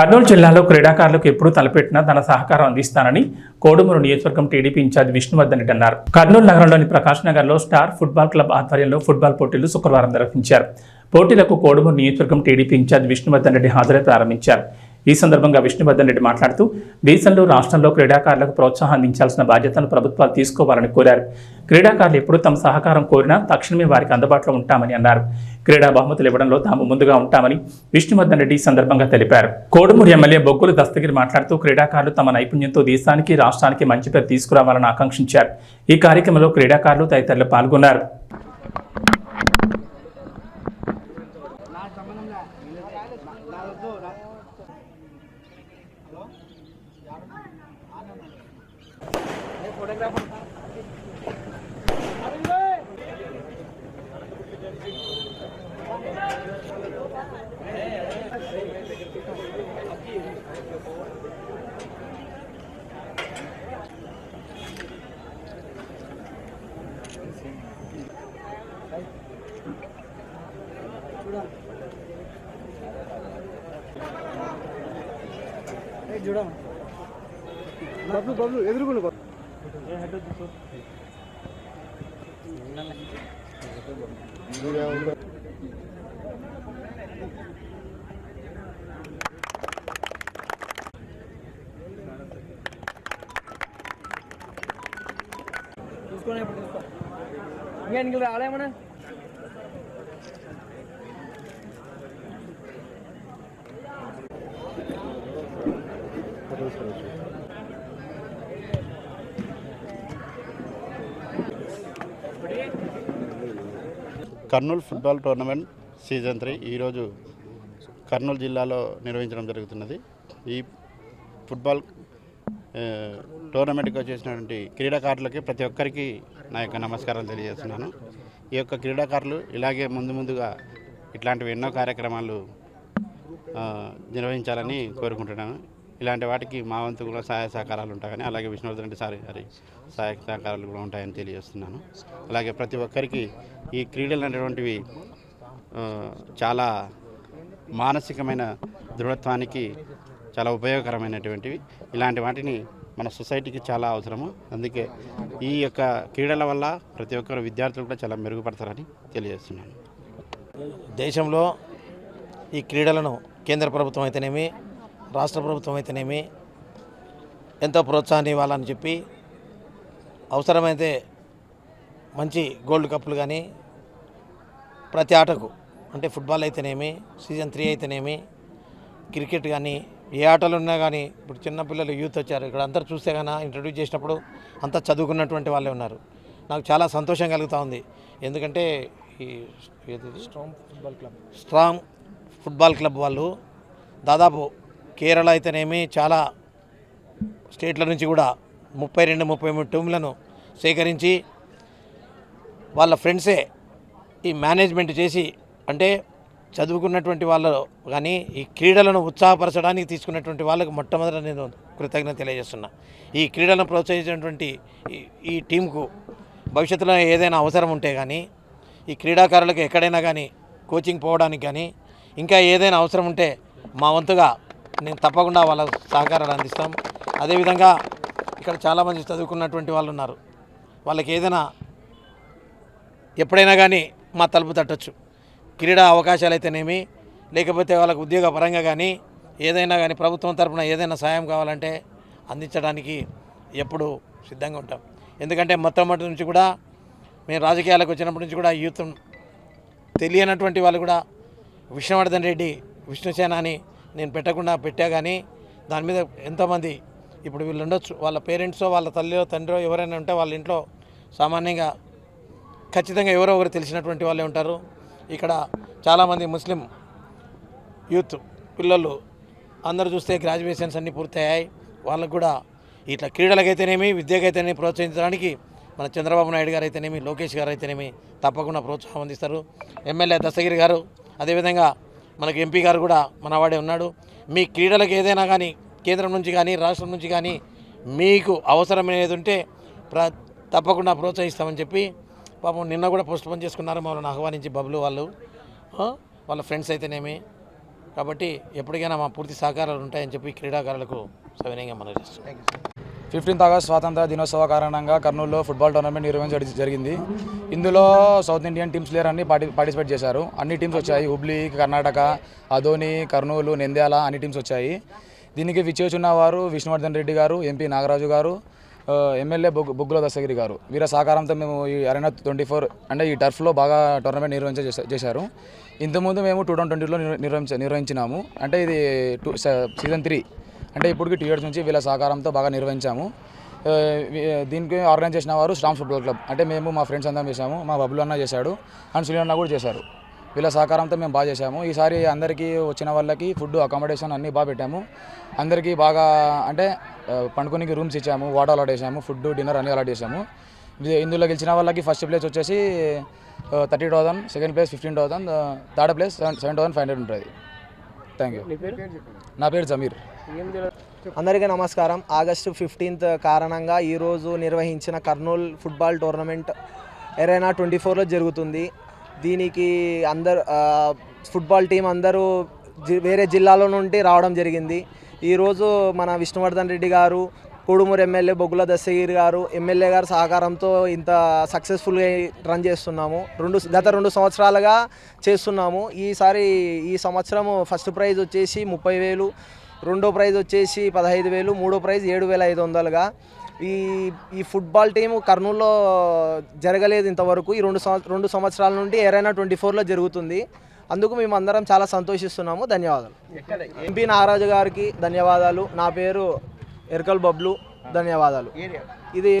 కర్నూలు జిల్లాలో క్రీడాకారులకు ఎప్పుడు తలపెట్టినా తన సహకారం అందిస్తానని కోడుమూరు నియోజకవర్గం టీడీపీ ఇన్ఛార్జ్ విష్ణువర్ధన్ రెడ్డి అన్నారు. కర్నూలు నగరంలోని ప్రకాష్ నగర్లో స్టార్ ఫుట్బాల్ క్లబ్ ఆధ్వర్యంలో ఫుట్బాల్ పోటీలు శుక్రవారం నిర్వహించారు. పోటీలకు కోడుమూరు నియోజకవర్గం టీడీపీ ఇన్ఛార్జ్ విష్ణువర్ధన్ రెడ్డి హాజరై ప్రారంభించారు. ఈ సందర్భంగా విష్ణువర్ధన్ రెడ్డి మాట్లాడుతూ దేశంలో రాష్ట్రంలో క్రీడాకారులకు ప్రోత్సాహం అందించాల్సిన బాధ్యతను ప్రభుత్వాలు తీసుకోవాలని కోరారు. క్రీడాకారులు ఎప్పుడు తమ సహకారం కోరినా తక్షణమే వారికి అందుబాటులో ఉంటామని అన్నారు. క్రీడా బహుమతులు ఇవ్వడంలో తాము ముందుగా ఉంటామని విష్ణువర్ధన్ రెడ్డి ఈ సందర్భంగా తెలిపారు. కోడుమూరు ఎమ్మెల్యే బొగ్గులు దస్తగిరి మాట్లాడుతూ క్రీడాకారులు తమ నైపుణ్యంతో దేశానికి రాష్ట్రానికి మంచి పేరు తీసుకురావాలని ఆకాంక్షించారు. ఈ కార్యక్రమంలో క్రీడాకారులు తదితరులు పాల్గొన్నారు. బబ్లు బబ్లు ఎదురుకుండా చూసుకొని ఇప్పుడు చూసుకో ఇంకా నీకు రాలేమన్నా? Kurnool football tournament season three ఈరోజు కర్నూలు జిల్లాలో నిర్వహించడం జరుగుతున్నది. ఈ ఫుట్బాల్ టోర్నమెంట్కి వచ్చేసినటువంటి క్రీడాకారులకి ప్రతి ఒక్కరికి నా యొక్క నమస్కారాలు తెలియజేస్తున్నాను. ఈ యొక్క క్రీడాకారులు ఇలాగే ముందు ముందుగా ఇట్లాంటివి ఎన్నో కార్యక్రమాలు నిర్వహించాలని కోరుకుంటున్నాను. ఇలాంటి వాటికి మా వంతు కూడా సహాయ సహకారాలు ఉంటాయని అలాగే విష్ణువర్ధన్ రెడ్డి సార్ గారి సహాయ సహకారాలు కూడా ఉంటాయని తెలియజేస్తున్నాను. అలాగే ప్రతి ఒక్కరికి ఈ క్రీడలు అనేటువంటివి చాలా మానసికమైన దృఢత్వానికి చాలా ఉపయోగకరమైనటువంటివి. ఇలాంటి వాటిని మన సొసైటీకి చాలా అవసరము. అందుకే ఈ యొక్క క్రీడల వల్ల ప్రతి ఒక్కరు విద్యార్థులు కూడా చాలా మెరుగుపడతారని తెలియజేస్తున్నాను. దేశంలో ఈ క్రీడలను కేంద్ర ప్రభుత్వం అయితేనేమి రాష్ట్ర ప్రభుత్వం అయితేనేమి ఎంతో ప్రోత్సాహాన్ని ఇవ్వాలని చెప్పి అవసరమైతే మంచి గోల్డ్ కప్పులు కానీ ప్రతి ఆటకు అంటే ఫుట్బాల్ అయితేనేమి సీజన్ త్రీ అయితేనేమి క్రికెట్ కానీ ఏ ఆటలు ఉన్నా కానీ ఇప్పుడు చిన్నపిల్లలు యూత్ వచ్చారు ఇక్కడ అందరు చూస్తే కానీ ఇంట్రడ్యూస్ చేసినప్పుడు అంతా చదువుకున్నటువంటి వాళ్ళే ఉన్నారు. నాకు చాలా సంతోషం కలుగుతూ ఉంది. ఎందుకంటే ఈ strong football club. Strong football club వాళ్ళు దాదాపు కేరళ అయితేనేమి చాలా స్టేట్ల నుంచి కూడా ముప్పై రెండు ముప్పై మూడు టీంలను సేకరించి వాళ్ళ ఫ్రెండ్సే ఈ మేనేజ్మెంట్ చేసి అంటే చదువుకున్నటువంటి వాళ్ళు కానీ ఈ క్రీడలను ఉత్సాహపరచడానికి తీసుకున్నటువంటి వాళ్ళకు మొట్టమొదట నేను కృతజ్ఞత తెలియజేస్తున్నా. ఈ క్రీడలను ప్రోత్సహించినటువంటి ఈ- ఈ టీంకు భవిష్యత్తులో ఏదైనా అవసరం ఉంటే కానీ ఈ క్రీడాకారులకు ఎక్కడైనా కానీ కోచింగ్ పోవడానికి కానీ ఇంకా ఏదైనా అవసరం ఉంటే మా వంతుగా నేను తప్పకుండా వాళ్ళ సహకారాలు అందిస్తాం. అదేవిధంగా ఇక్కడ చాలామంది చదువుకున్నటువంటి వాళ్ళు ఉన్నారు. వాళ్ళకి ఏదైనా ఎప్పుడైనా కానీ మా తలుపు తట్టచ్చు. క్రీడా అవకాశాలు అయితేనేమి లేకపోతే వాళ్ళకు ఉద్యోగ పరంగా కానీ ఏదైనా కానీ ప్రభుత్వం తరఫున ఏదైనా సాయం కావాలంటే అందించడానికి ఎప్పుడు సిద్ధంగా ఉంటాం. ఎందుకంటే మొట్టమొదటి నుంచి కూడా మేము రాజకీయాలకు వచ్చినప్పటి నుంచి కూడా యూత్ తెలియనటువంటి వాళ్ళు కూడా విష్ణువర్ధన్ రెడ్డి విష్ణుసేన అని నేను పెట్టకుండా పెట్టా కానీ దాని మీద ఎంతోమంది ఇప్పుడు వీళ్ళు ఉండొచ్చు. వాళ్ళ పేరెంట్సో వాళ్ళ తల్లియో తండ్రో ఎవరైనా ఉంటే వాళ్ళ ఇంట్లో సామాన్యంగా ఖచ్చితంగా ఎవరో ఒకరు తెలిసినటువంటి వాళ్ళే ఉంటారు. ఇక్కడ చాలామంది ముస్లిం యూత్ పిల్లలు అందరూ చూస్తే గ్రాడ్యుయేషన్స్ అన్నీ పూర్తయ్యాయి. వాళ్ళకు కూడా ఇట్లా క్రీడలకైతేనేమి విద్యకైతేనేమి ప్రోత్సహించడానికి మన చంద్రబాబు నాయుడు గారు అయితేనేమి లోకేష్ గారు అయితేనేమి తప్పకుండా ప్రోత్సాహం అందిస్తారు. ఎమ్మెల్యే దస్తగిరి గారు అదేవిధంగా మనకు ఎంపీ గారు కూడా మనవాడే ఉన్నాడు. మీ క్రీడలకు ఏదైనా కానీ కేంద్రం నుంచి కానీ రాష్ట్రం నుంచి కానీ మీకు అవసరమైనది ఉంటే ప్ర తప్పకుండా ప్రోత్సహిస్తామని చెప్పి పాపం నిన్న కూడా పోస్ట్ పోన్ చేసుకున్నారు మమ్మల్ని ఆహ్వానించి బబులు వాళ్ళు. వాళ్ళ ఫ్రెండ్స్ అయితేనేమి. కాబట్టి ఎప్పటికైనా మా పూర్తి సహకారాలు ఉంటాయని చెప్పి క్రీడాకారులకు సవినయంగా మనం చేస్తున్నాం. ఫిఫ్టీన్త్ ఆగస్ట్ స్వాతంత్ర దినోత్సవ కారణంగా కర్నూలులో ఫుట్బాల్ టోర్నమెంట్ నిర్వహించడం జరిగింది. ఇందులో సౌత్ ఇండియన్ టీమ్స్ ప్లేయర్ అన్ని పార్టి పార్టిసిపేట్ చేశారు. అన్ని టీమ్స్ వచ్చాయి. హుబ్లీ కర్ణాటక అదోని కర్నూలు నెంద్యాల అన్ని టీమ్స్ వచ్చాయి. దీనికి విచ్చేచున్న వారు విష్ణువర్ధన్ రెడ్డి గారు ఎంపీ నాగరాజు గారు ఎమ్మెల్యే బొగ్గు బొగ్గుల దశగిరి గారు. వీర సహకారంతో మేము ఈ అరెనా ట్వంటీ ఫోర్ అంటే ఈ టర్ఫ్లో బాగా టోర్నమెంట్ నిర్వహించ చేశారు. ఇంతకుముందు మేము టూ థౌసండ్ ట్వంటీలో నిర్వహించ నిర్వహించినాము. అంటే ఇది టూ సీజన్ త్రీ. అంటే ఇప్పటికి టూ ఇయర్స్ నుంచి వీళ్ళ సహకారంతో బాగా నిర్వహించాము. దీనికి ఆర్గనైజ్ చేసిన వారు స్టామ్ ఫుట్బాల్ క్లబ్. అంటే మేము మా ఫ్రెండ్స్ అందరం చేశాము మా బబ్బులు అన్న చేశాడు అండ్ సునీల్ అన్న కూడా చేశారు. వీళ్ళ సహకారంతో మేము బాగా చేశాము. ఈసారి అందరికీ వచ్చిన వాళ్ళకి ఫుడ్ అకామిడేషన్ అన్నీ బాగా పెట్టాము. అందరికీ బాగా అంటే పండుకోనికి రూమ్స్ ఇచ్చాము వాటర్ అలాట్ చేసాము ఫుడ్ డిన్నర్ అన్నీ అలాట్ చేసాము ఇందులో గెలిచిన వాళ్ళకి ఫస్ట్ ప్లేస్ వచ్చేసి thirty thousand second place fifteen thousand third place seven seven thousand five hundred ఉంటుంది. Thank you. నా పేరు? జమీర్. అందరికీ నమస్కారం. ఆగస్టు ఫిఫ్టీన్త్ కారణంగా ఈరోజు నిర్వహించిన కర్నూలు ఫుట్బాల్ టోర్నమెంట్ ఎరైనా ట్వంటీ ఫోర్లో జరుగుతుంది. దీనికి అందరు ఫుట్బాల్ టీం అందరూ వేరే జిల్లాలో నుండి రావడం జరిగింది. ఈరోజు మన విష్ణువర్ధన్ రెడ్డి గారు కోడుమూరు ఎమ్మెల్యే బొగ్గుల దశగిరి గారు ఎమ్మెల్యే గారి సహకారంతో ఇంత సక్సెస్ఫుల్గా రన్ చేస్తున్నాము. రెండు గత రెండు సంవత్సరాలుగా చేస్తున్నాము. ఈసారి ఈ సంవత్సరము ఫస్ట్ ప్రైజ్ వచ్చేసి ముప్పై వేలు రెండో ప్రైజ్ వచ్చేసి పదహైదు వేలు మూడో ప్రైజ్ ఏడు వేల ఐదు వందలుగా. ఈ ఈ ఫుట్బాల్ టీం కర్నూలులో జరగలేదు ఇంతవరకు. ఈ రెండు సంవ రెండు సంవత్సరాల నుండి ఏరైనా ట్వంటీ ఫోర్లో జరుగుతుంది. అందుకు మేము అందరం చాలా సంతోషిస్తున్నాము. ధన్యవాదాలు. ఎంపీ నాగరాజు గారికి ధన్యవాదాలు. నా పేరు ఎరకల్ బబ్లు ధన్యవాదాలు. ఇది